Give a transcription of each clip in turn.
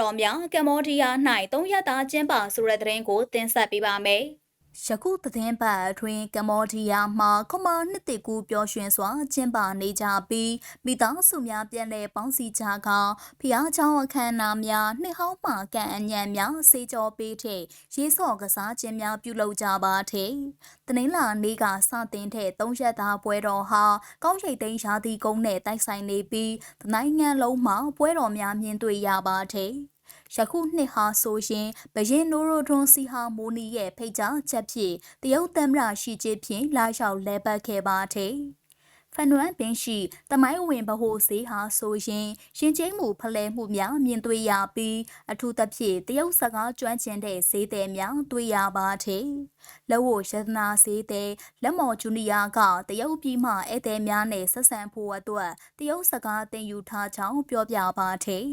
တော်များကမ္ဘောဒီးယား၌၃ရက်သားကျင်းပဆိုတဲ့သတင်းကိုတင်ဆက်ပေးပါမယ်။ ယခုသတင်းပတ်အတွင်းကမ္ဘောဒီးယားမှာခမနှစ်တကူပျော်ရွှင်စွာကျင်းပနေကြပြီးမိသားစုများပြန်လည်ပေါင်းစည်းကြကဖျားချောင်းအခမ်းအနားများနှစ်ဟောင်းမှကန်အညံများစေကြောပေးတဲ့ရေးစော်ကစားခြင်းများပြုလုပ်ကြပါတဲ့တနင်္လာနေ့ကစတင်တဲ့သုံးရက်သားပွဲတော်ဟာကောင်းရိတ်သိမ်းရာသီကုန်းနဲ့တိုက်ဆိုင်နေပြီးတနိုင်ငံလုံးမှာပွဲတော်များမြင်တွေ့ရပါတဲ့ ယခုနှစ်ဟာဆိုရင်ဘရင်နိုရိုဒွန်စီဟာမိုနီရဲ့ဖိတ်ကြားချက်ဖြင့်တရုတ်သမ္မတရှိချင်းဖြင့်လာလျှောက်လဲပတ်ခဲ့ပါတဲ့ဖန်နွမ်ပင်ရှိတမိုင်းဝင်ဗဟိုဈေးဟာဆိုရင်ရှင်ကျင်းမှုဖလဲမှုများမြင်တွေ့ရပြီးအထူးသဖြင့်တရုတ်စကားကျွမ်းကျင်တဲ့ဈေးသည်များတွေ့ရပါတဲ့လက်ဝရတနာဈေးသည်လက်မော်ဂျူနီယာကတရုတ်ပြည်မှဧည့်သည်များနဲ့ဆက်ဆံဖို့အတွက်တရုတ်စကားသင်ယူထားကြောင်းပြောပြပါတဲ့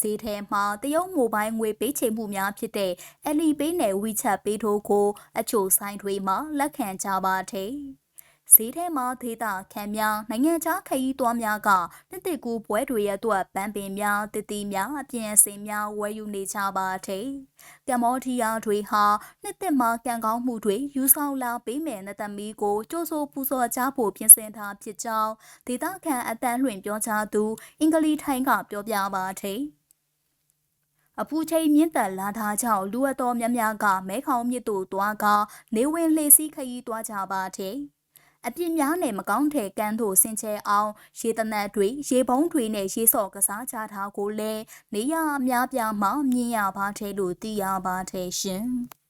ဈေးထဲမှာတရုတ်မိုဘိုင်းငွေပေးချေမှုများဖြစ်တဲ့ Alipay နဲ့ WeChat ပေးထိုးကိုအချို့ဆိုင်တွေမှာလက်ခံကြပါတဲ့ဈေးထဲမှာဒေတာခံများနိုင်ငံခြားခရီးသွားများကနှစ်တစ်ကူပွဲတွေရဲ့အတွက်ပန်းပင်များတတိများအပြင်အစင်များဝယ်ယူနေကြပါတဲ့ကမ္ဘောဒီးယားတွေဟာနှစ်တစ်မှာကံကောင်းမှုတွေယူဆောင်လာပေးမယ်နသမီကိုကြိုးစိုးပူဇော်ကြဖို့ပြင်ဆင်ထားဖြစ်ကြောင်းဒေတာခံအတန်းလွှင့်ပြောကြားသူအင်္ဂလိထိုင်းကပြောပြပါတဲ့ အပူချိန်မြင့်တက်လာတာကြောင့်လူအတော်များများကမဲခေါင်မြစ်တို့သွားကနေဝင်လှေစီးခရီးသွားကြပါတဲ့အပြစ်များနဲ့မကောင်းတဲ့ကန်းတို့ဆင်ချဲအောင်ရေတနတ်တွေရေပုံးတွေနဲ့ရေစော့ကစားကြတာကိုလည်းနေရအများပြားမှမြင်ရပါတယ်လို့သိရပါတယ်ရှင်။